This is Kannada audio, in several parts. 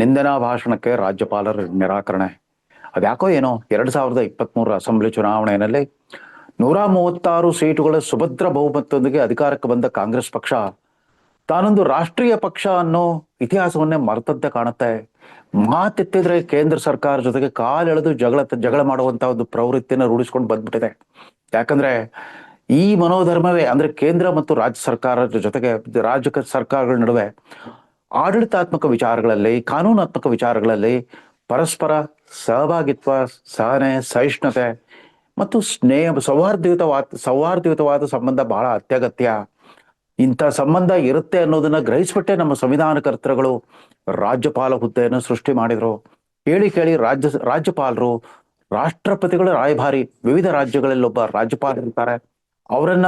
ನಿಂದನಾ ಭಾಷಣಕ್ಕೆ ರಾಜ್ಯಪಾಲರ ನಿರಾಕರಣೆ. ಅದ್ಯಾಕೋ ಏನೋ ಎರಡ್ ಸಾವಿರದ ಇಪ್ಪತ್ಮೂರರ ಅಸೆಂಬ್ಲಿ ಚುನಾವಣೆಯಲ್ಲಿ ನೂರ ಮೂವತ್ತಾರು ಸೀಟುಗಳ ಸುಭದ್ರ ಬಹುಮತದೊಂದಿಗೆ ಅಧಿಕಾರಕ್ಕೆ ಬಂದ ಕಾಂಗ್ರೆಸ್ ಪಕ್ಷ ತಾನೊಂದು ರಾಷ್ಟ್ರೀಯ ಪಕ್ಷ ಅನ್ನೋ ಇತಿಹಾಸವನ್ನೇ ಮರೆತಂತೆ ಕಾಣುತ್ತೆ. ಮಾತೆತ್ತಿದ್ರೆ ಕೇಂದ್ರ ಸರ್ಕಾರ ಜೊತೆಗೆ ಕಾಲೆಳೆದು ಜಗಳ ಜಗಳ ಮಾಡುವಂತ ಒಂದು ಪ್ರವೃತ್ತಿಯನ್ನು ರೂಢಿಸ್ಕೊಂಡು ಬಂದ್ಬಿಟ್ಟಿದೆ. ಯಾಕಂದ್ರೆ ಈ ಮನೋಧರ್ಮವೇ ಅಂದ್ರೆ ಕೇಂದ್ರ ಮತ್ತು ರಾಜ್ಯ ಸರ್ಕಾರದ ಜೊತೆಗೆ ರಾಜ್ಯ ಸರ್ಕಾರಗಳ ನಡುವೆ ಆಡಳಿತಾತ್ಮಕ ವಿಚಾರಗಳಲ್ಲಿ, ಕಾನೂನಾತ್ಮಕ ವಿಚಾರಗಳಲ್ಲಿ ಪರಸ್ಪರ ಸಹಭಾಗಿತ್ವ, ಸಹನೆ, ಸಹಿಷ್ಣುತೆ ಮತ್ತು ಸ್ನೇಹ, ಸೌಹಾರ್ದಯುತವಾದ ಸೌಹಾರ್ದಯುತವಾದ ಸಂಬಂಧ ಬಹಳ ಅತ್ಯಗತ್ಯ. ಇಂಥ ಸಂಬಂಧ ಇರುತ್ತೆ ಅನ್ನೋದನ್ನ ಗ್ರಹಿಸ್ಬಿಟ್ಟೆ ನಮ್ಮ ಸಂವಿಧಾನ ಕರ್ತೃಗಳು ರಾಜ್ಯಪಾಲ ಹುದ್ದೆಯನ್ನು ಸೃಷ್ಟಿ ಮಾಡಿದ್ರು. ಕೇಳಿ ಕೇಳಿ ರಾಜ್ಯ, ರಾಜ್ಯಪಾಲರು, ರಾಷ್ಟ್ರಪತಿಗಳ ರಾಯಭಾರಿ, ವಿವಿಧ ರಾಜ್ಯಗಳಲ್ಲಿ ಒಬ್ಬ ರಾಜ್ಯಪಾಲ ಇರ್ತಾರೆ. ಅವರನ್ನ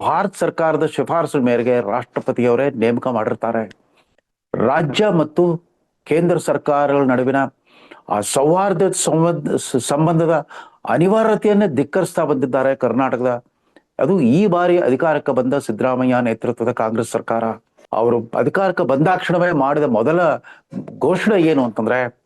ಭಾರತ ಸರ್ಕಾರದ ಶಿಫಾರಸು ಮೇರೆಗೆ ರಾಷ್ಟ್ರಪತಿಯವರೇ ನೇಮಕ ಮಾಡಿರ್ತಾರೆ. ರಾಜ್ಯ ಮತ್ತು ಕೇಂದ್ರ ಸರ್ಕಾರಗಳ ನಡುವಿನ ಆ ಸೌಹಾರ್ದ ಸಂಬಂಧ, ಸಂಬಂಧದ ಅನಿವಾರ್ಯತೆಯನ್ನೇ ಧಿಕ್ಕರಿಸ್ತಾ ಬಂದಿದ್ದಾರೆ ಕರ್ನಾಟಕದ. ಅದು ಈ ಬಾರಿ ಅಧಿಕಾರಕ್ಕೆ ಬಂದ ಸಿದ್ದರಾಮಯ್ಯ ನೇತೃತ್ವದ ಕಾಂಗ್ರೆಸ್ ಸರ್ಕಾರ. ಅವರು ಅಧಿಕಾರಕ್ಕೆ ಬಂದಾಕ್ಷಣವೇ ಮಾಡಿದ ಮೊದಲ ಘೋಷಣೆ ಏನು ಅಂತಂದ್ರೆ,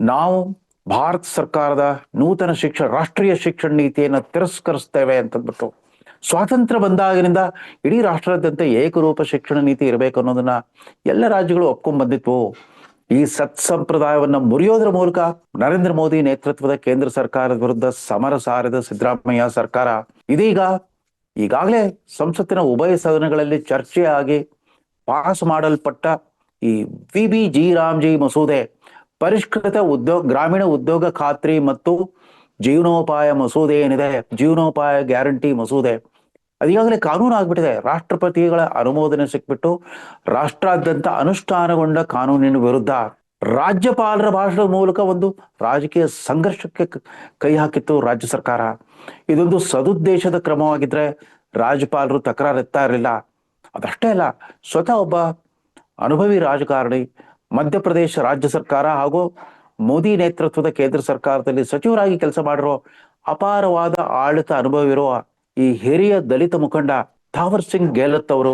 ನಾವು ಭಾರತ ಸರ್ಕಾರದ ನೂತನ ಶಿಕ್ಷಣ, ರಾಷ್ಟ್ರೀಯ ಶಿಕ್ಷಣ ನೀತಿಯನ್ನು ತಿರಸ್ಕರಿಸ್ತೇವೆ ಅಂತಂದ್ಬಿಟ್ಟು. ಸ್ವಾತಂತ್ರ್ಯ ಬಂದಾಗಿನಿಂದ ಇಡೀ ರಾಷ್ಟ್ರಾದ್ಯಂತ ಏಕರೂಪ ಶಿಕ್ಷಣ ನೀತಿ ಇರಬೇಕು ಅನ್ನೋದನ್ನ ಎಲ್ಲ ರಾಜ್ಯಗಳು ಒಪ್ಕೊಂಡ್ ಬಂದಿತ್ತು ಈ ಸತ್ಸಂಪ್ರದಾಯವನ್ನ ಮುರಿಯೋದ್ರ ಮೂಲಕ ನರೇಂದ್ರ ಮೋದಿ ನೇತೃತ್ವದ ಕೇಂದ್ರ ಸರ್ಕಾರದ ವಿರುದ್ಧ ಸಮರ ಸಾರದ ಸಿದ್ದರಾಮಯ್ಯ ಸರ್ಕಾರ ಇದೀಗ ಈಗಾಗಲೇ ಸಂಸತ್ತಿನ ಉಭಯ ಸದನಗಳಲ್ಲಿ ಚರ್ಚೆಯಾಗಿ ಪಾಸ್ ಮಾಡಲ್ಪಟ್ಟ ಈ ವಿ ಬಿ ಜಿ ರಾಮ್ಜಿ ಮಸೂದೆ, ಪರಿಷ್ಕೃತ ಉದ್ಯೋಗ ಗ್ರಾಮೀಣ ಉದ್ಯೋಗ ಖಾತ್ರಿ ಮತ್ತು ಜೀವನೋಪಾಯ ಮಸೂದೆ ಏನಿದೆ, ಜೀವನೋಪಾಯ ಗ್ಯಾರಂಟಿ ಮಸೂದೆ ಅದೀಗಾಗಲೇ ಕಾನೂನು ಆಗ್ಬಿಟ್ಟಿದೆ. ರಾಷ್ಟ್ರಪತಿಗಳ ಅನುಮೋದನೆ ಸಿಕ್ಬಿಟ್ಟು ರಾಷ್ಟ್ರಾದ್ಯಂತ ಅನುಷ್ಠಾನಗೊಂಡ ಕಾನೂನಿನ ವಿರುದ್ಧ ರಾಜ್ಯಪಾಲರ ಭಾಷಣದ ಮೂಲಕ ಒಂದು ರಾಜಕೀಯ ಸಂಘರ್ಷಕ್ಕೆ ಕ- ಕೈ ಹಾಕಿತ್ತು ರಾಜ್ಯ ಸರ್ಕಾರ. ಇದೊಂದು ಸದುದ್ದೇಶದ ಕ್ರಮವಾಗಿದ್ರೆ ರಾಜ್ಯಪಾಲರು ತಕರಾರು ಎತ್ತಾ ಇರಲಿಲ್ಲ. ಅದಷ್ಟೇ ಅಲ್ಲ, ಸ್ವತಃ ಒಬ್ಬ ಅನುಭವಿ ರಾಜಕಾರಣಿ, ಮಧ್ಯಪ್ರದೇಶ ರಾಜ್ಯ ಸರ್ಕಾರ ಹಾಗೂ ಮೋದಿ ನೇತೃತ್ವದ ಕೇಂದ್ರ ಸರ್ಕಾರದಲ್ಲಿ ಸಚಿವರಾಗಿ ಕೆಲಸ ಮಾಡಿರೋ ಅಪಾರವಾದ ಆಡಳಿತ ಅನುಭವಿರುವ ಈ ಹಿರಿಯ ದಲಿತ ಮುಖಂಡ ಥಾವರ್ ಸಿಂಗ್ ಗೆಹ್ಲತ್ ಅವರು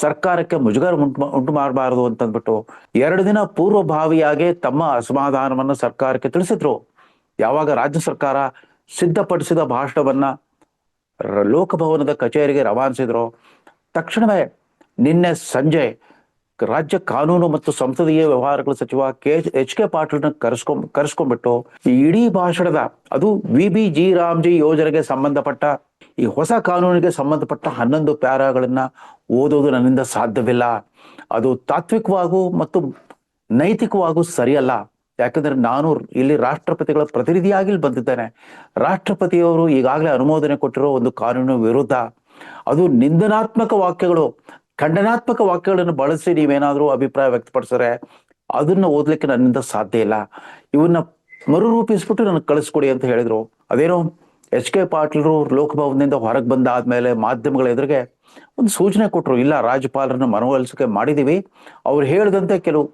ಸರ್ಕಾರಕ್ಕೆ ಮುಜುಗರ ಉಂಟು ಉಂಟು ಮಾಡಬಾರದು ಅಂತಂದ್ಬಿಟ್ಟು ಎರಡು ದಿನ ಪೂರ್ವಭಾವಿಯಾಗಿ ತಮ್ಮ ಅಸಮಾಧಾನವನ್ನು ಸರ್ಕಾರಕ್ಕೆ ತಿಳಿಸಿದ್ರು. ಯಾವಾಗ ರಾಜ್ಯ ಸರ್ಕಾರ ಸಿದ್ಧಪಡಿಸಿದ ಭಾಷಣವನ್ನ ಲೋಕಭವನದ ಕಚೇರಿಗೆ ರವಾನಿಸಿದ್ರು. ತಕ್ಷಣವೇ ನಿನ್ನೆ ಸಂಜೆ ರಾಜ್ಯ ಕಾನೂನು ಮತ್ತು ಸಂಸದೀಯ ವ್ಯವಹಾರಗಳ ಸಚಿವ ಕೆ, ಎಚ್ ಕೆ ಪಾಟೀಲ್ನ ಕರೆಸ್ಕೊಂಡ್, ಕರೆಸ್ಕೊಂಡ್ಬಿಟ್ಟು ಇಡೀ ಭಾಷಣದ ಅದು ವಿ ಬಿ ಜಿ ರಾಮ್ಜಿ ಯೋಜನೆಗೆ ಸಂಬಂಧಪಟ್ಟ ಈ ಹೊಸ ಕಾನೂನಿಗೆ ಸಂಬಂಧಪಟ್ಟ ಹನ್ನೊಂದು ಪ್ಯಾರಾಗಳನ್ನ ಓದೋದು ನನ್ನಿಂದ ಸಾಧ್ಯವಿಲ್ಲ. ಅದು ತಾತ್ವಿಕವಾಗೂ ಮತ್ತು ನೈತಿಕವಾಗೂ ಸರಿಯಲ್ಲ. ಯಾಕಂದ್ರೆ ನಾನು ಇಲ್ಲಿ ರಾಷ್ಟ್ರಪತಿಗಳ ಪ್ರತಿನಿಧಿಯಾಗಿ ಬಂದಿದ್ದೇನೆ. ರಾಷ್ಟ್ರಪತಿಯವರು ಈಗಾಗಲೇ ಅನುಮೋದನೆ ಕೊಟ್ಟಿರೋ ಒಂದು ಕಾನೂನು ವಿರುದ್ಧ ಅದು ನಿಂದನಾತ್ಮಕ ವಾಕ್ಯಗಳು, ಖಂಡನಾತ್ಮಕ ವಾಕ್ಯಗಳನ್ನು ಬಳಸಿ ನೀವೇನಾದರೂ ಅಭಿಪ್ರಾಯ ವ್ಯಕ್ತಪಡಿಸಿದ್ರೆ ಅದನ್ನ ಓದ್ಲಿಕ್ಕೆ ನನ್ನಿಂದ ಸಾಧ್ಯ ಇಲ್ಲ. ಇವನ್ನ ಮರುರೂಪಿಸ್ಬಿಟ್ಟು ನನಗೆ ಕಳಿಸ್ಕೊಡಿ ಅಂತ ಹೇಳಿದ್ರು. ಅದೇನೋ ಎಚ್ ಕೆ ಪಾಟೀಲ್ರು ಲೋಕಭವನದಿಂದ ಹೊರಗೆ ಬಂದಾದ್ಮೇಲೆ ಮಾಧ್ಯಮಗಳ ಎದುರಿಗೆ ಒಂದು ಸೂಚನೆ ಕೊಟ್ಟರು ಇಲ್ಲ, ರಾಜ್ಯಪಾಲರನ್ನ ಮನವೊಲಿಸಿಕೆ ಮಾಡಿದೀವಿ. ಅವ್ರು ಹೇಳಿದಂತೆ ಕೆಲವು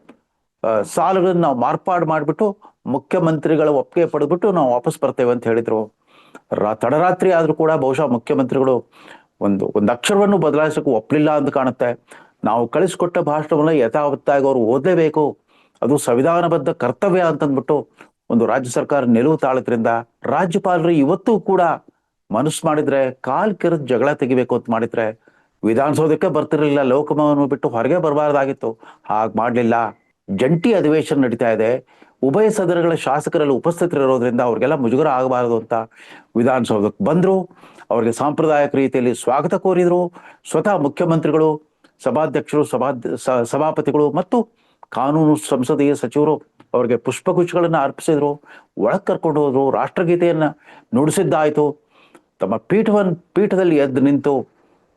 ಸಾಲುಗಳನ್ನ ನಾವು ಮಾರ್ಪಾಡು ಮಾಡಿಬಿಟ್ಟು ಮುಖ್ಯಮಂತ್ರಿಗಳ ಒಪ್ಪಿಗೆ ಪಡೆದ್ಬಿಟ್ಟು ನಾವು ವಾಪಸ್ ಬರ್ತೇವೆ ಅಂತ ಹೇಳಿದ್ರು. ರಾ- ತಡರಾತ್ರಿ ಆದ್ರೂ ಕೂಡ ಬಹುಶಃ ಮುಖ್ಯಮಂತ್ರಿಗಳು ಒಂದು ಒಂದು ಅಕ್ಷರವನ್ನು ಬದಲಾಯಿಸಕ್ಕೆ ಒಪ್ಪಲಿಲ್ಲ ಅಂತ ಕಾಣುತ್ತೆ. ನಾವು ಕಳಿಸ್ಕೊಟ್ಟ ಭಾಷಣವನ್ನ ಯಥಾವತ್ತಾಗಿ ಅವರು ಓದಲೇಬೇಕು. ಅದು ಸಂವಿಧಾನಬದ್ಧ ಕರ್ತವ್ಯ ಅಂತಂದ್ಬಿಟ್ಟು ಒಂದು ರಾಜ್ಯ ಸರ್ಕಾರ ನಿಲುವು ತಾಳದ್ರಿಂದ ರಾಜ್ಯಪಾಲರು ಇವತ್ತು ಕೂಡ ಮನಸ್ಸು ಮಾಡಿದ್ರೆ ಕಾಲ್ ಕೆರೆದ ಜಗಳ ತೆಗಿಬೇಕು ಅಂತ ಮಾಡಿದ್ರೆ ವಿಧಾನಸೌಧಕ್ಕೆ ಬರ್ತಿರ್ಲಿಲ್ಲ ಲೋಕಭವನ ಬಿಟ್ಟು ಹೊರಗೆ ಬರಬಾರ್ದಾಗಿತ್ತು. ಹಾಗೆ ಮಾಡ್ಲಿಲ್ಲ. ಜಂಟಿ ಅಧಿವೇಶನ ನಡೀತಾ ಇದೆ. ಉಭಯ ಸದನಗಳ ಶಾಸಕರಲ್ಲಿ ಉಪಸ್ಥಿತರಿರೋದ್ರಿಂದ ಅವ್ರಿಗೆಲ್ಲ ಮುಜುಗರ ಆಗಬಾರದು ಅಂತ ವಿಧಾನಸೌಧಕ್ಕೆ ಬಂದ್ರು. ಅವ್ರಿಗೆ ಸಾಂಪ್ರದಾಯಿಕ ರೀತಿಯಲ್ಲಿ ಸ್ವಾಗತ ಕೋರಿದ್ರು. ಸ್ವತಃ ಮುಖ್ಯಮಂತ್ರಿಗಳು, ಸಭಾಧ್ಯಕ್ಷರು ಸಭಾ ಸಭಾಪತಿಗಳು ಮತ್ತು ಕಾನೂನು ಸಂಸದೀಯ ಸಚಿವರು ಅವರಿಗೆ ಪುಷ್ಪಗುಚ್ಛಗಳನ್ನು ಅರ್ಪಿಸಿದ್ರು, ಒಳಗೆ ಕರ್ಕೊಂಡು ಹೋದ್ರು, ರಾಷ್ಟ್ರಗೀತೆಯನ್ನು ನುಡಿಸಿದ್ದಾಯಿತು. ತಮ್ಮ ಪೀಠವನ್, ಪೀಠದಲ್ಲಿ ಎದ್ದು ನಿಂತು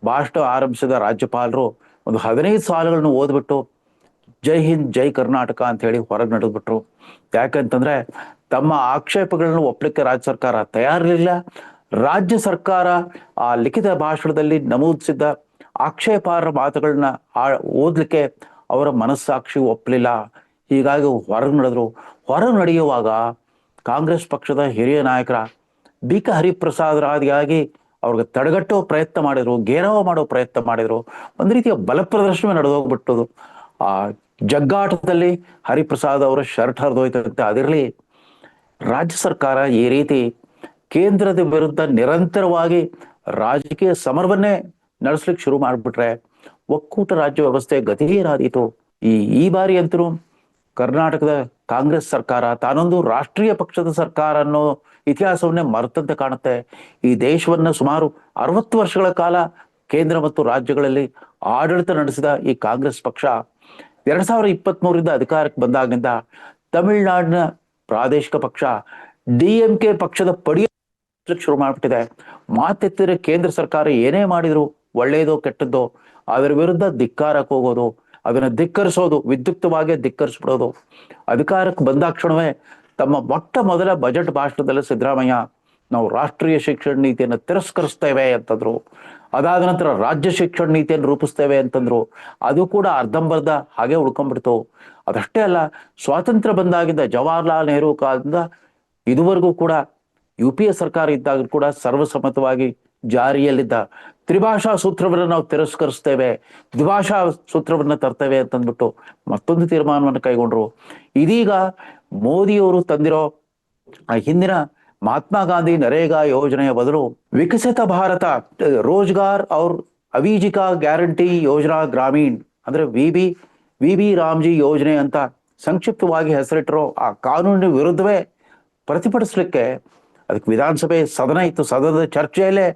ಭಾಷಣ ಆರಂಭಿಸಿದ ರಾಜ್ಯಪಾಲರು ಒಂದು ಹದಿನೈದು ಸಾಲುಗಳನ್ನು ಓದ್ಬಿಟ್ಟು ಜೈ ಹಿಂದ್, ಜೈ ಕರ್ನಾಟಕ ಅಂತ ಹೇಳಿ ಹೊರಗೆ ನಡೆದ್ಬಿಟ್ರು. ಯಾಕಂತಂದ್ರೆ ತಮ್ಮ ಆಕ್ಷೇಪಗಳನ್ನು ಒಪ್ಪಲಿಕ್ಕೆ ರಾಜ್ಯ ಸರ್ಕಾರ ತಯಾರಿರಲಿಲ್ಲ. ರಾಜ್ಯ ಸರ್ಕಾರ ಆ ಲಿಖಿತ ಭಾಷಣದಲ್ಲಿ ನಮೂದಿಸಿದ್ದ ಆಕ್ಷೇಪಾರ್ಹ ಮಾತುಗಳನ್ನ ಆ- ಓದ್ಲಿಕ್ಕೆ ಅವರ ಮನಸ್ಸಾಕ್ಷಿ ಒಪ್ಪಲಿಲ್ಲ ಹೀಗಾಗಿ ಹೊರಗೆ ನಡೆದ್ರು. ಹೊರಗೆ ನಡೆಯುವಾಗ ಕಾಂಗ್ರೆಸ್ ಪಕ್ಷದ ಹಿರಿಯ ನಾಯಕರ ಬಿ ಕೆ ಹರಿಪ್ರಸಾದರಾದಿಯಾಗಿ ಅವ್ರಿಗೆ ತಡೆಗಟ್ಟೋ ಪ್ರಯತ್ನ ಮಾಡಿದ್ರು, ಗೇರವ ಮಾಡೋ ಪ್ರಯತ್ನ ಮಾಡಿದ್ರು. ಒಂದು ರೀತಿಯ ಬಲ ಪ್ರದರ್ಶನ ನಡೆದೋಗ್ಬಿಟ್ಟದು ಆ ಜಗ್ಗಾಟದಲ್ಲಿ ಹರಿಪ್ರಸಾದ್ ಅವರ ಶರ್ಟ್ ಹರಿದೋಯ್ತಂತೆ ಅದಿರಲಿ ರಾಜ್ಯ ಸರ್ಕಾರ ಈ ರೀತಿ ಕೇಂದ್ರದ ವಿರುದ್ಧ ನಿರಂತರವಾಗಿ ರಾಜಕೀಯ ಸಮರವನ್ನೇ ನಡೆಸ್ಲಿಕ್ಕೆ ಶುರು ಮಾಡಿಬಿಟ್ರೆ ಒಕ್ಕೂಟ ರಾಜ್ಯ ವ್ಯವಸ್ಥೆ ಗತಿ ಏನಾದೀತು ಈ ಈ ಬಾರಿ ಅಂತೂ ಕರ್ನಾಟಕದ ಕಾಂಗ್ರೆಸ್ ಸರ್ಕಾರ, ತಾನೊಂದು ರಾಷ್ಟ್ರೀಯ ಪಕ್ಷದ ಸರ್ಕಾರ ಅನ್ನೋ ಇತಿಹಾಸವನ್ನೇ ಮರೆತಂತೆ ಕಾಣುತ್ತೆ. ಈ ದೇಶವನ್ನ ಸುಮಾರು ಅರವತ್ತು ವರ್ಷಗಳ ಕಾಲ ಕೇಂದ್ರ ಮತ್ತು ರಾಜ್ಯಗಳಲ್ಲಿ ಆಡಳಿತ ನಡೆಸಿದ ಈ ಕಾಂಗ್ರೆಸ್ ಪಕ್ಷ ಎರಡ್ ಸಾವಿರದ ಇಪ್ಪತ್ತ್ ಮೂರಿಂದ ಅಧಿಕಾರಕ್ಕೆ ಬಂದಾಗಿನಿಂದ ತಮಿಳುನಾಡಿನ ಪ್ರಾದೇಶಿಕ ಪಕ್ಷ, ಡಿ ಎಂ ಕೆ ಪಕ್ಷದ ಪಡಿಯ ಶುರು ಮಾಡಿಬಿಟ್ಟಿದೆ. ಮಾತೆತ್ತಿದ್ರೆ ಕೇಂದ್ರ ಸರ್ಕಾರ ಏನೇ ಮಾಡಿದ್ರು ಒಳ್ಳೆಯದೋ ಕೆಟ್ಟದ್ದೋ, ಅದರ ವಿರುದ್ಧ ಧಿಕ್ಕಾರಕ್ಕೆ ಹೋಗೋದು ಅದನ್ನ ಧಿಕ್ಕರಿಸೋದು, ವಿದ್ಯುಕ್ತವಾಗಿ ಧಿಕ್ಕರಿಸ್ಬಿಡೋದು. ಅಧಿಕಾರಕ್ಕೆ ಬಂದಾಕ್ಷಣವೇ ತಮ್ಮ ಮೊಟ್ಟ ಮೊದಲ ಬಜೆಟ್ ಭಾಷಣದಲ್ಲಿ ಸಿದ್ದರಾಮಯ್ಯ, ನಾವು ರಾಷ್ಟ್ರೀಯ ಶಿಕ್ಷಣ ನೀತಿಯನ್ನು ತಿರಸ್ಕರಿಸ್ತೇವೆ ಅಂತಂದ್ರು. ಅದಾದ ನಂತರ ರಾಜ್ಯ ಶಿಕ್ಷಣ ನೀತಿಯನ್ನು ರೂಪಿಸ್ತೇವೆ ಅಂತಂದ್ರು. ಅದು ಕೂಡ ಅರ್ಧಂಬರ್ಧ ಹಾಗೆ ಉಳ್ಕೊಂಡ್ಬಿಡ್ತು. ಅದಷ್ಟೇ ಅಲ್ಲ, ಸ್ವಾತಂತ್ರ್ಯ ಬಂದಾಗಿದ್ದ ಜವಾಹರ್ಲಾಲ್ ನೆಹರು ಕಾಲದಿಂದ ಇದುವರೆಗೂ ಕೂಡ ಯು ಪಿ ಎ ಸರ್ಕಾರ ಇದ್ದಾಗ ಕೂಡ ಸರ್ವಸಮ್ಮತವಾಗಿ ಜಾರಿಯಲ್ಲಿದ್ದ ತ್ರಿಭಾಷಾ ಸೂತ್ರವನ್ನು ನಾವು ತಿರಸ್ಕರಿಸ್ತೇವೆ. ದ್ವಿಭಾಷಾ ಸೂತ್ರವನ್ನ ತರ್ತೇವೆ ಅಂತಂದ್ಬಿಟ್ಟು ಮತ್ತೊಂದು ತೀರ್ಮಾನವನ್ನು ಕೈಗೊಂಡ್ರು. ಇದೀಗ ಮೋದಿಯವರು ತಂದಿರೋ ಹಿಂದಿನ ಮಹಾತ್ಮ ಗಾಂಧಿ ನರೇಗಾ ಯೋಜನೆಯ ಬದಲು ವಿಕಸಿತ ಭಾರತ ರೋಜ್ಗಾರ್ ಅವ್ರ ಅವಿಜಿಕಾ ಗ್ಯಾರಂಟಿ ಯೋಜನಾ ಗ್ರಾಮೀಣ್ ಅಂದ್ರೆ V B V B Ramji ಯೋಜನೆ ಅಂತ ಸಂಕ್ಷಿಪ್ತವಾಗಿ ಹೆಸರಿಟ್ಟಿರೋ ಆ ಕಾನೂನಿನ ವಿರುದ್ಧವೇ ಪ್ರತಿಭಟಿಸ್ಲಿಕ್ಕೆ ಅದಕ್ಕೆ ವಿಧಾನಸಭೆ ಸದನ ಇತ್ತು. ಸದನದ ಚರ್ಚೆಯಲ್ಲೇ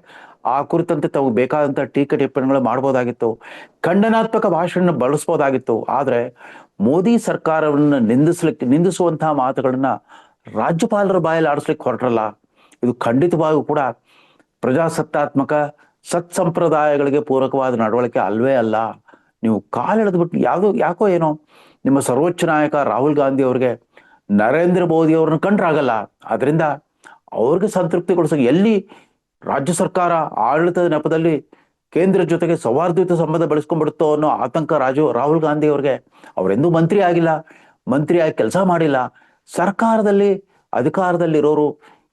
ಆ ಕುರಿತಂತೆ ತಾವು ಬೇಕಾದಂತ ಟೀಕೆ ಟಿಪ್ಪಣಿಗಳು ಮಾಡ್ಬೋದಾಗಿತ್ತು. ಖಂಡನಾತ್ಮಕ ಭಾಷಣ ಬಳಸ್ಬೋದಾಗಿತ್ತು. ಆದ್ರೆ ಮೋದಿ ಸರ್ಕಾರವನ್ನು ನಿಂದಿಸ್ಲಿಕ್ಕೆ, ನಿಂದಿಸುವಂತಹ ಮಾತುಗಳನ್ನ ರಾಜ್ಯಪಾಲರ ಬಾಯಲ್ಲಿ ಆಡಿಸ್ಲಿಕ್ಕೆ ಹೊರಟ್ರಲ್ಲ. ಇದು ಖಂಡಿತವಾಗಿಯೂ ಕೂಡ ಪ್ರಜಾಸತ್ತಾತ್ಮಕ ಸತ್ಸಂಪ್ರದಾಯಗಳಿಗೆ ಪೂರಕವಾದ ನಡವಳಿಕೆ ಅಲ್ವೇ ಅಲ್ಲ. ನೀವು ಕಾಲೆಳೆದ್ಬಿಟ್ಟು ಯಾವುದು, ಯಾಕೋ ಏನೋ ನಿಮ್ಮ ಸರ್ವೋಚ್ಚ ನಾಯಕ ರಾಹುಲ್ ಗಾಂಧಿ ಅವರಿಗೆ ನರೇಂದ್ರ ಮೋದಿ ಅವ್ರನ್ನ ಕಂಡ್ರಾಗಲ್ಲ. ಅದರಿಂದ ಅವ್ರಿಗೆ ಸಂತೃಪ್ತಿಗೊಳಿಸೋಕೆ ಎಲ್ಲಿ ರಾಜ್ಯ ಸರ್ಕಾರ ಆಡಳಿತದ ನೆಪದಲ್ಲಿ ಕೇಂದ್ರ ಜೊತೆಗೆ ಸೌಹಾರ್ದಯುತ ಸಂಬಂಧ ಬೆಳೆಸ್ಕೊಂಡ್ಬಿಡುತ್ತೋ ಅನ್ನೋ ಆತಂಕ ರಾಜು ರಾಹುಲ್ ಗಾಂಧಿ ಅವ್ರಿಗೆ. ಅವರೆಂದೂ ಮಂತ್ರಿ ಆಗಿಲ್ಲ ಮಂತ್ರಿಯಾಗಿ ಕೆಲಸ ಮಾಡಿಲ್ಲ. ಸರ್ಕಾರದಲ್ಲಿ, ಅಧಿಕಾರದಲ್ಲಿರೋರು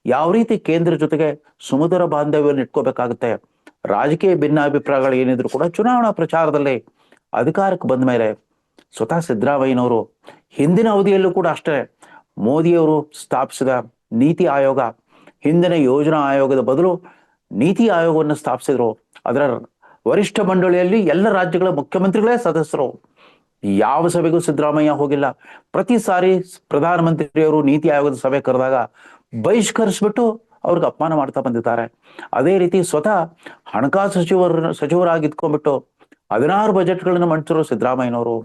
ಯಾವ ರೀತಿ ಕೇಂದ್ರ ಜೊತೆಗೆ ಸುಮಧುರ ಬಾಂಧವ್ಯವನ್ನು ಇಟ್ಕೋಬೇಕಾಗುತ್ತೆ? ರಾಜಕೀಯ ಭಿನ್ನಾಭಿಪ್ರಾಯಗಳು ಏನಿದ್ರು ಕೂಡ ಚುನಾವಣಾ ಪ್ರಚಾರದಲ್ಲಿ ಅಧಿಕಾರಕ್ಕೆ ಬಂದ ಮೇಲೆ ಸ್ವತಃ ಸಿದ್ದರಾಮಯ್ಯನವರು ಹಿಂದಿನ ಅವಧಿಯಲ್ಲೂ ಕೂಡ ಅಷ್ಟೇ ಮೋದಿಯವರು ಸ್ಥಾಪಿಸಿದ ನೀತಿ ಆಯೋಗ ಹಿಂದಿನ ಯೋಜನಾ ಆಯೋಗದ ಬದಲು ನೀತಿ ಆಯೋಗವನ್ನು ಸ್ಥಾಪಿಸಿದ್ರು. ಅದರ ವರಿಷ್ಠ ಮಂಡಳಿಯಲ್ಲಿ ಎಲ್ಲ ರಾಜ್ಯಗಳ ಮುಖ್ಯಮಂತ್ರಿಗಳೇ ಸದಸ್ಯರು. ಯಾವ ಸಭೆಗೂ ಸಿದ್ದರಾಮಯ್ಯ ಹೋಗಿಲ್ಲ. ಪ್ರತಿ ಸಾರಿ ಪ್ರಧಾನಮಂತ್ರಿಯವರು ನೀತಿ ಆಯೋಗದ ಸಭೆ ಕರೆದಾಗ ಬಹಿಷ್ಕರಿಸ್ಬಿಟ್ಟು ಅವ್ರಿಗೆ ಅಪಮಾನ ಮಾಡ್ತಾ ಬಂದಿದ್ದಾರೆ. ಅದೇ ರೀತಿ ಸ್ವತಃ ಹಣಕಾಸು ಸಚಿವರ ಸಚಿವರಾಗಿ ಇದ್ಕೊಂಡ್ಬಿಟ್ಟು ಹದಿನಾರು ಬಜೆಟ್ಗಳನ್ನು ಮಂಡಿಸಿರೋ ಸಿದ್ದರಾಮಯ್ಯನವರು.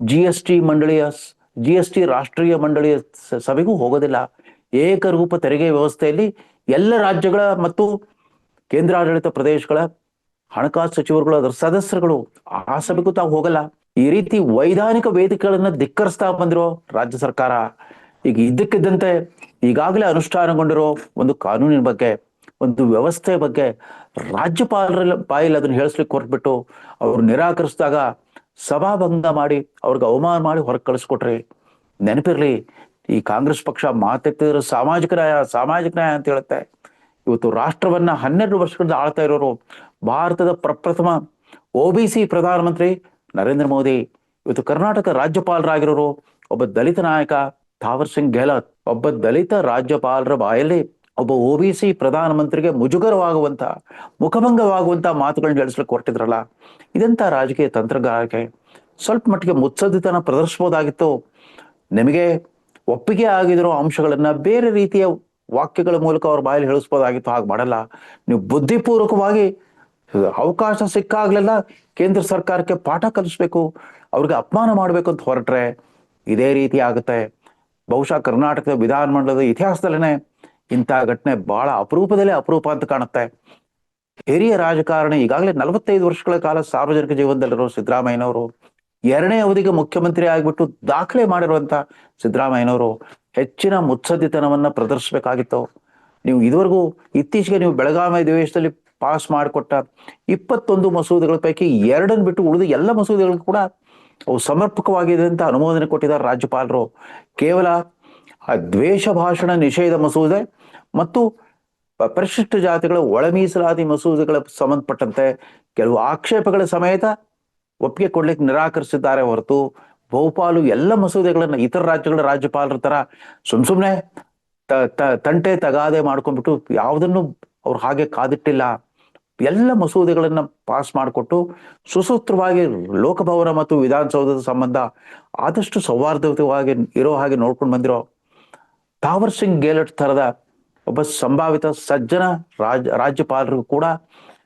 ಜಿ ಎಸ್ ಟಿ ಮಂಡಳಿಯ ಜಿ ಎಸ್ ಟಿ ರಾಷ್ಟ್ರೀಯ ಮಂಡಳಿಯ ಸಭೆಗೂ ಹೋಗೋದಿಲ್ಲ. ಏಕರೂಪ ತೆರಿಗೆ ವ್ಯವಸ್ಥೆಯಲ್ಲಿ ಎಲ್ಲ ರಾಜ್ಯಗಳ ಮತ್ತು ಕೇಂದ್ರಾಡಳಿತ ಪ್ರದೇಶಗಳ ಹಣಕಾಸು ಸಚಿವರುಗಳು ಅದರ ಸದಸ್ಯರುಗಳು ಆ ಸಭೆಗೂ ತಾವು ಹೋಗಲ್ಲ. ಈ ರೀತಿ ವೈಧಾನಿಕ ವೇದಿಕೆಗಳನ್ನ ಧಿಕ್ಕರಿಸ್ತಾ ಬಂದಿರೋ ರಾಜ್ಯ ಸರ್ಕಾರ ಈಗ ಇದ್ದಕ್ಕಿದ್ದಂತೆ ಈಗಾಗಲೇ ಅನುಷ್ಠಾನಗೊಂಡಿರೋ ಒಂದು ಕಾನೂನಿನ ಬಗ್ಗೆ, ಒಂದು ವ್ಯವಸ್ಥೆ ಬಗ್ಗೆ ರಾಜ್ಯಪಾಲರ ಬಾಯಲ್ಲಿ ಅದನ್ನ ಹೇಳಿಸ್ಲಿಕ್ಕೆ ಹೊರಟ್ಬಿಟ್ಟು ಅವ್ರು ನಿರಾಕರಿಸಿದಾಗ ಸಭಾಭಂಗ ಮಾಡಿ ಅವ್ರಿಗೆ ಅವಮಾನ ಮಾಡಿ ಹೊರಗೆ ಕಳಿಸ್ಕೊಟ್ರಿ ನೆನಪಿರ್ಲಿ. ಈ ಕಾಂಗ್ರೆಸ್ ಪಕ್ಷ ಮಾತೆತ್ತಿದ್ರೆ ಸಾಮಾಜಿಕ ನ್ಯಾಯ ಸಾಮಾಜಿಕ ನ್ಯಾಯ ಅಂತ ಹೇಳುತ್ತೆ. ಇವತ್ತು ರಾಷ್ಟ್ರವನ್ನ ಹನ್ನೆರಡು ವರ್ಷಗಳಿಂದ ಆಳ್ತಾ ಇರೋರು ಭಾರತದ ಪ್ರಪ್ರಥಮ ಒ ಬಿ ಸಿ ಪ್ರಧಾನಮಂತ್ರಿ ನರೇಂದ್ರ ಮೋದಿ, ಇವತ್ತು ಕರ್ನಾಟಕ ರಾಜ್ಯಪಾಲರಾಗಿರೋರು ಒಬ್ಬ ದಲಿತ ನಾಯಕ ಥಾವರ್ ಸಿಂಗ್ ಗೆಹ್ಲೋತ್ ಒಬ್ಬ ದಲಿತ ರಾಜ್ಯಪಾಲರ ಬಾಯಲ್ಲಿ ಒಬ್ಬ ಒ ಬಿ ಸಿ ಪ್ರಧಾನಮಂತ್ರಿಗೆ ಮುಜುಗರವಾಗುವಂತ, ಮುಖಭಂಗವಾಗುವಂತ ಮಾತುಗಳನ್ನ ಹೇಳಿಸ್ಲಿಕ್ಕೆ ಹೊರಟಿದ್ರಲ್ಲ, ಇದೆಂತ ರಾಜಕೀಯ ತಂತ್ರಗಾರಿಕೆ? ಸ್ವಲ್ಪ ಮಟ್ಟಿಗೆ ಮುತ್ಸದ್ದಿತನ ಪ್ರದರ್ಶಿಸಬಹುದಾಗಿತ್ತು. ನಿಮಗೆ ಒಪ್ಪಿಗೆ ಆಗಿದಿರೋ ಅಂಶಗಳನ್ನ ಬೇರೆ ರೀತಿಯ ವಾಕ್ಯಗಳ ಮೂಲಕ ಅವ್ರ ಬಾಯಲ್ಲಿ ಹೇಳಿಸ್ಬೋದಾಗಿತ್ತು, ಹಾಗೆ ಮಾಡಲ್ಲ. ನೀವು ಬುದ್ಧಿಪೂರ್ವಕವಾಗಿ ಅವಕಾಶ ಸಿಕ್ಕಾಗ್ಲೆಲ್ಲ ಕೇಂದ್ರ ಸರ್ಕಾರಕ್ಕೆ ಪಾಠ ಕಲಿಸ್ಬೇಕು, ಅವ್ರಿಗೆ ಅಪಮಾನ ಮಾಡ್ಬೇಕು ಅಂತ ಹೊರಟ್ರೆ ಇದೇ ರೀತಿ ಆಗುತ್ತೆ. ಬಹುಶಃ ಕರ್ನಾಟಕದ ವಿಧಾನಮಂಡಲದ ಇತಿಹಾಸದಲ್ಲೇನೆ ಇಂಥ ಘಟನೆ ಬಹಳ ಅಪರೂಪದಲ್ಲೇ ಅಪರೂಪ ಅಂತ ಕಾಣುತ್ತೆ. ಹಿರಿಯ ರಾಜಕಾರಣಿ ಈಗಾಗಲೇ ನಲವತ್ತೈದು ವರ್ಷಗಳ ಕಾಲ ಸಾರ್ವಜನಿಕ ಜೀವನದಲ್ಲಿರೋ ಸಿದ್ದರಾಮಯ್ಯನವರು ಎರಡನೇ ಅವಧಿಗೆ ಮುಖ್ಯಮಂತ್ರಿ ಆಗಿಬಿಟ್ಟು ದಾಖಲೆ ಮಾಡಿರುವಂತ ಸಿದ್ದರಾಮಯ್ಯನವರು ಹೆಚ್ಚಿನ ಮುತ್ಸದ್ದಿತನವನ್ನ ಪ್ರದರ್ಶಿಸಬೇಕಾಗಿತ್ತು. ನೀವು ಇದುವರೆಗೂ ಇತ್ತೀಚೆಗೆ ನೀವು ಬೆಳಗಾವಿ ಅಧಿವೇಶನದಲ್ಲಿ ಪಾಸ್ ಮಾಡಿಕೊಟ್ಟ ಇಪ್ಪತ್ತೊಂದು ಮಸೂದೆಗಳ ಪೈಕಿ ಎರಡನ್ನು ಬಿಟ್ಟು ಉಳಿದ ಎಲ್ಲ ಮಸೂದೆಗಳು ಕೂಡ ಅವು ಸಮರ್ಪಕವಾಗಿದೆ ಅಂತ ಅನುಮೋದನೆ ಕೊಟ್ಟಿದ್ದಾರೆ ರಾಜ್ಯಪಾಲರು. ಕೇವಲ ಆ ದ್ವೇಷ ಭಾಷಣ ನಿಷೇಧ ಮಸೂದೆ ಮತ್ತು ಪರಿಶಿಷ್ಟ ಜಾತಿಗಳ ಒಳ ಮೀಸಲಾತಿ ಮಸೂದೆಗಳ ಸಂಬಂಧಪಟ್ಟಂತೆ ಕೆಲವು ಆಕ್ಷೇಪಗಳ ಸಮೇತ ಒಪ್ಪಿಗೆ ಕೊಡ್ಲಿಕ್ಕೆ ನಿರಾಕರಿಸಿದ್ದಾರೆ ಹೊರತು ಬಹುಪಾಲು ಎಲ್ಲ ಮಸೂದೆಗಳನ್ನ ಇತರ ರಾಜ್ಯಗಳ ರಾಜ್ಯಪಾಲರ ತರ ಸುಮ್ ಸುಮ್ನೆ ತಂಟೆ ತಗಾದೆ ಮಾಡ್ಕೊಂಡ್ಬಿಟ್ಟು ಯಾವುದನ್ನು ಅವ್ರು ಹಾಗೆ ಕಾದಿಟ್ಟಿಲ್ಲ. ಎಲ್ಲ ಮಸೂದೆಗಳನ್ನ ಪಾಸ್ ಮಾಡಿಕೊಟ್ಟು ಸುಸೂತ್ರವಾಗಿ ಲೋಕಭವನ ಮತ್ತು ವಿಧಾನಸೌಧದ ಸಂಬಂಧ ಆದಷ್ಟು ಸೌಹಾರ್ದಯುತವಾಗಿ ಇರೋ ಹಾಗೆ ನೋಡ್ಕೊಂಡು ಬಂದಿರೋ ತಾವರ್ ಸಿಂಗ್ ಗೆಹ್ಲೋಟ್ ತರದ ಒಬ್ಬ ಸಂಭಾವಿತ ಸಜ್ಜನ ರಾಜ, ರಾಜ್ಯಪಾಲರಿಗೂ ಕೂಡ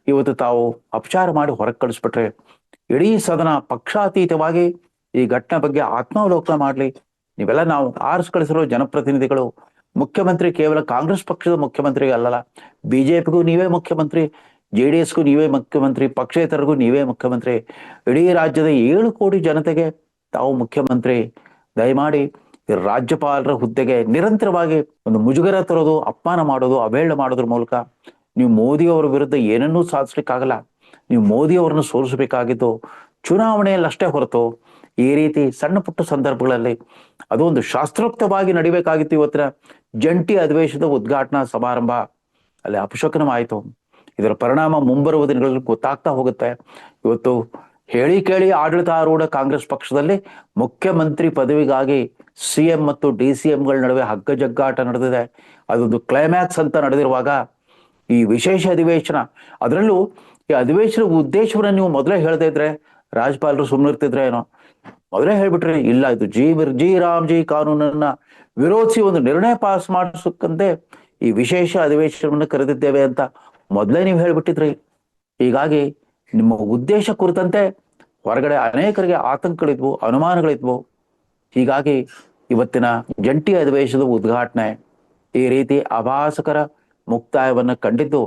ಇವತ್ತು ತಾವು ಅಪಚಾರ ಮಾಡಿ ಹೊರಗೆ ಕಳಿಸ್ಬಿಟ್ರೆ ಇಡೀ ಸದನ ಪಕ್ಷಾತೀತವಾಗಿ ಈ ಘಟನೆ ಬಗ್ಗೆ ಆತ್ಮಾವಲೋಕನ ಮಾಡಲಿ. ನೀವೆಲ್ಲ ನಾವು ಆರಿಸ್ ಕಳಿಸಿರೋ ಜನಪ್ರತಿನಿಧಿಗಳು, ಮುಖ್ಯಮಂತ್ರಿ ಕೇವಲ ಕಾಂಗ್ರೆಸ್ ಪಕ್ಷದ ಮುಖ್ಯಮಂತ್ರಿ ಅಲ್ಲಲ್ಲ, ಬಿಜೆಪಿಗೂ ನೀವೇ ಮುಖ್ಯಮಂತ್ರಿ ಜೆ ಡಿ ಎಸ್ಗೂ ನೀವೇ ಮುಖ್ಯಮಂತ್ರಿ ಪಕ್ಷೇತರಿಗೂ ನೀವೇ ಮುಖ್ಯಮಂತ್ರಿ, ಇಡೀ ರಾಜ್ಯದ ಏಳು ಕೋಟಿ ಜನತೆಗೆ ತಾವು ಮುಖ್ಯಮಂತ್ರಿ. ದಯಮಾಡಿ ರಾಜ್ಯಪಾಲರ ಹುದ್ದೆಗೆ ನಿರಂತರವಾಗಿ ಒಂದು ಮುಜುಗರ ತರೋದು, ಅಪಮಾನ ಮಾಡೋದು ಅವಹೇಳನ ಮಾಡೋದ್ರ ಮೂಲಕ ನೀವು ಮೋದಿ ಅವರ ವಿರುದ್ಧ ಏನನ್ನೂ ಸಾಧಿಸ್ಲಿಕ್ಕಾಗಲ್ಲ. ನೀವು ಮೋದಿ ಅವರನ್ನು ಸೋಲಿಸಬೇಕಾಗಿದ್ದು ಚುನಾವಣೆಯಲ್ಲಿ ಅಷ್ಟೇ ಹೊರತು ಈ ರೀತಿ ಸಣ್ಣ ಪುಟ್ಟ ಸಂದರ್ಭಗಳಲ್ಲಿ ಅದು ಒಂದು ಶಾಸ್ತ್ರೋಕ್ತವಾಗಿ ನಡಿಬೇಕಾಗಿತ್ತು ಇವತ್ತಿನ ಜಂಟಿ ಅಧಿವೇಶನದ ಉದ್ಘಾಟನಾ ಸಮಾರಂಭ. ಅಲ್ಲಿ ಅಪಶಕನವಾಯಿತು ಇದರ ಪರಿಣಾಮ ಮುಂಬರುವ ದಿನಗಳಲ್ಲಿ ಗೊತ್ತಾಗ್ತಾ ಹೋಗುತ್ತೆ. ಇವತ್ತು ಹೇಳಿ ಕೇಳಿ ಆಡಳಿತಾರೂಢ ಕಾಂಗ್ರೆಸ್ ಪಕ್ಷದಲ್ಲಿ ಮುಖ್ಯಮಂತ್ರಿ ಪದವಿಗಾಗಿ ಸಿ ಎಂ ಮತ್ತು ಡಿ ಸಿ ಎಂಗಳ ನಡುವೆ ಹಗ್ಗ ಜಗ್ಗಾಟ ನಡೆದಿದೆ. ಅದೊಂದು ಕ್ಲೈಮ್ಯಾಕ್ಸ್ ಅಂತ ನಡೆದಿರುವಾಗ ಈ ವಿಶೇಷ ಅಧಿವೇಶನ ಅದರಲ್ಲೂ ಈ ಅಧಿವೇಶನ ಉದ್ದೇಶವನ್ನ ನೀವು ಮೊದಲೇ ಹೇಳ್ತಾ ಇದ್ರೆ ರಾಜ್ಯಪಾಲರು ಸುಮ್ಮನಿರ್ತಿದ್ರೆ ಏನೋ. ಮೊದಲೇ ಹೇಳ್ಬಿಟ್ರೆ ಇಲ್ಲ, ಇದು ಜಿ ಜಿ ರಾಮ್ ಜಿ ಕಾನೂನನ್ನ ವಿರೋಧಿಸಿ ಒಂದು ನಿರ್ಣಯ ಪಾಸ್ ಮಾಡಿಸಕ್ಕಂತೆ ಈ ವಿಶೇಷ ಅಧಿವೇಶನವನ್ನು ಕರೆದಿದ್ದೇವೆ ಅಂತ ಮೊದಲೇ ನೀವು ಹೇಳ್ಬಿಟ್ಟಿದ್ರಿ. ಹೀಗಾಗಿ ನಿಮ್ಮ ಉದ್ದೇಶ ಕುರಿತಂತೆ ಹೊರಗಡೆ ಅನೇಕರಿಗೆ ಆತಂಕಗಳಿದ್ವು, ಅನುಮಾನಗಳಿದ್ವು. ಹೀಗಾಗಿ ಇವತ್ತಿನ ಜಂಟಿ ಅಧಿವೇಶನದ ಉದ್ಘಾಟನೆ ಈ ರೀತಿ ಅಭಾಸಕರ ಮುಕ್ತಾಯವನ್ನ ಕಂಡಿದ್ದು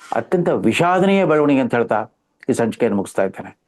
ಅತ್ಯಂತ ವಿಷಾದನೀಯ ಬೆಳವಣಿಗೆ ಅಂತ ಹೇಳ್ತಾ ಈ ಸಂಚಿಕೆಯನ್ನು ಮುಗಿಸ್ತಾ ಇದ್ದೇನೆ.